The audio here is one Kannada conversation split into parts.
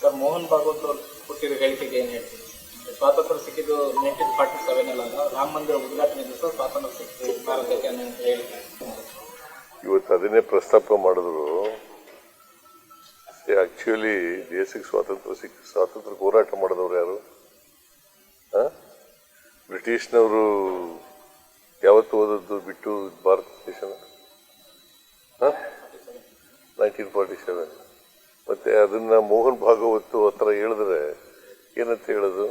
ಸರ್ ಮೋಹನ್ ಭಾಗವತ್ ಅವರು ಕೊಟ್ಟಿರೋ ಹೇಳಿಕೆಗೆ ಏನು ಹೇಳ್ತೀವಿ ಸ್ವಾತಂತ್ರ್ಯ ಸಿಕ್ಕಿದ್ದು ನೈನ್ಟೀನ್ ಫಾರ್ಟಿ ಸೆವೆನ್ ಅಲ್ಲ, ರಾಮ ಮಂದಿರ ಉದ್ಘಾಟನೆ ದಿವಸ ಸ್ವಾತಂತ್ರ್ಯ ಸಿಕ್ಕಿತು ಭಾರತಕ್ಕೆ ಅನ್ನೋ ಹೇಳಿಕೆ. ಇವತ್ತು ಅದನ್ನೇ ಪ್ರಸ್ತಾಪ ಮಾಡಿದ್ರು. ಆಕ್ಚುಲಿ ದೇಶಕ್ಕೆ ಸ್ವಾತಂತ್ರ್ಯ ಸಿಕ್ಕ ಸ್ವಾತಂತ್ರ್ಯ ಹೋರಾಟ ಮಾಡಿದವರು ಯಾರು? ಬ್ರಿಟಿಷ್ನವರು ಯಾವತ್ತು ಓದದ್ದು ಬಿಟ್ಟು ಭಾರತ ದೇಶನ? ನೈನ್ಟೀನ್ ಫಾರ್ಟಿ ಸೆವೆನ್ ಮತ್ತೆ ಅದನ್ನ ಮೋಹನ್ ಭಾಗವತ್ ಹತ್ರ ಹೇಳಿದ್ರೆ ಏನಂತ ಹೇಳೋದು?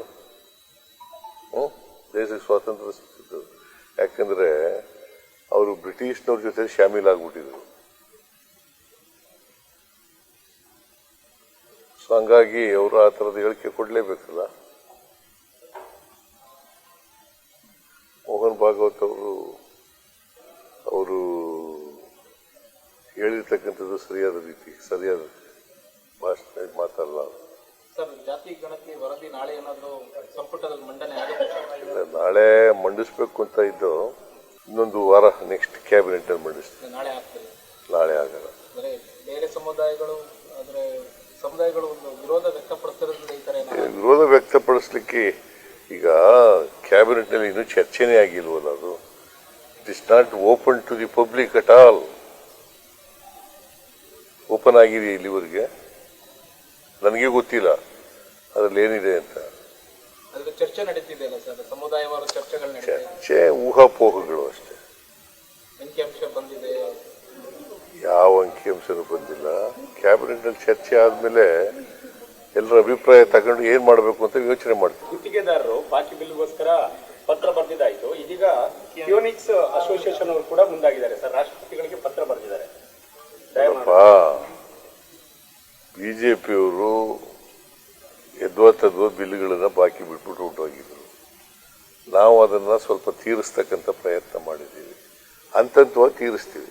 ದೇಶಕ್ಕೆ ಸ್ವಾತಂತ್ರ್ಯ ಸಿಕ್ಕಿತ್ತು ಯಾಕಂದ್ರೆ ಅವರು ಬ್ರಿಟಿಷ್ನವ್ರ ಜೊತೆ ಶಾಮೀಲಾಗ್ಬಿಟ್ಟಿದ್ರು ಸೊ ಹಂಗಾಗಿ ಅವರು ಆ ಥರದ ಹೇಳಿಕೆ ಕೊಡಲೇಬೇಕಲ್ಲ? ಮೋಹನ್ ಭಾಗವತ್ ಅವರು ಅವರು ಹೇಳಿರ್ತಕ್ಕಂಥದ್ದು ಸರಿಯಾದ ರೀತಿ, ಸರಿಯಾದ ಭಾಷೆ ಮಾತಲ್ಲ ಇಲ್ಲ, ನಾಳೆ ಮಂಡಿಸ್ಬೇಕು ಅಂತ ಇದ್ದು ಇನ್ನೊಂದು ವಾರ ನೆಕ್ಸ್ಟ್ ಕ್ಯಾಬಿನೆಟ್ ಅಲ್ಲಿ ಮಂಡಿಸ್ತೀವಿ ನಾಳೆ ಆಗಲ್ಲ. ಬೇರೆ ಸಮುದಾಯಗಳು ಸಮುದಾಯಗಳು ಒಂದು ವಿರೋಧ ವಿರೋಧ ವ್ಯಕ್ತಪಡಿಸ್ಲಿಕ್ಕೆ ಈಗ ಕ್ಯಾಬಿನೆಟ್ನಲ್ಲಿ ಇನ್ನೂ ಚರ್ಚೆನೇ ಆಗಿಲ್ವಲ್ಲ ಅದು? It is not open to the public at all open ಆಗಿದೆ ಇಲ್ಲಿವರೆಗೆ? ನನಗೆ ಗೊತ್ತಿಲ್ಲ. ಅದರಲ್ಲಿ ಏನಿದೆ ಅಂತ. ಚರ್ಚೆ ನಡೀತಿದೆಯಲ್ಲ ಸರ್? ಸಮುದಾಯವಾರು ಚರ್ಚೆಗಳು ಚರ್ಚೆ ಊಹಾಪೋಹಗಳು ಅಷ್ಟೇ. ಅಂಕಿಅಂಶ ಬಂದಿದೆ. ಯಾವ ಅಂಕಿಅಂಶನೂ ಬಂದಿಲ್ಲ. ಕ್ಯಾಬಿನೆಟ್ನಲ್ಲಿ ಚರ್ಚೆ ಆದಮೇಲೆ ಎಲ್ಲರ ಅಭಿಪ್ರಾಯ ತಗೊಂಡು ಏನು ಮಾಡಬೇಕು ಅಂತ ಯೋಚನೆ ಮಾಡ್ತೀವಿ. ಗುತ್ತಿಗೆದಾರರು ಬಾಕಿ ಬಿಲ್ಗೋಸ್ಕರ ಪತ್ರ ಬರೆದಿದ್ದಾಯಿತು. ಇದೀಗ ಕಿಯೋನಿಕ್ಸ್ ಅಸೋಸಿಯೇಷನ್ ಅವರು ಕೂಡ ಮುಂದಾಗಿದ್ದಾರೆ ಸರ್. ರಾಷ್ಟ್ರಪತಿಗಳಿಗೆ ಪತ್ರ ಬರೆದಿದ್ದಾರೆ. ಅಪ್ಪ ಬಿಜೆಪಿಯವರು ಎದ್ವಾ ತದ್ವಾ ಬಿಲ್ಗಳನ್ನ ಬಾಕಿ ಬಿಟ್ಬಿಟ್ಟು ಹೊರಟೋಗಿದ್ರು ನಾವು ಅದನ್ನ ಸ್ವಲ್ಪ ತೀರಿಸ್ತಕ್ಕಂಥ ಪ್ರಯತ್ನ ಮಾಡಿದ್ದೀವಿ. ಹಂತ ಹಂತವಾಗಿ ತೀರಿಸ್ತೀವಿ.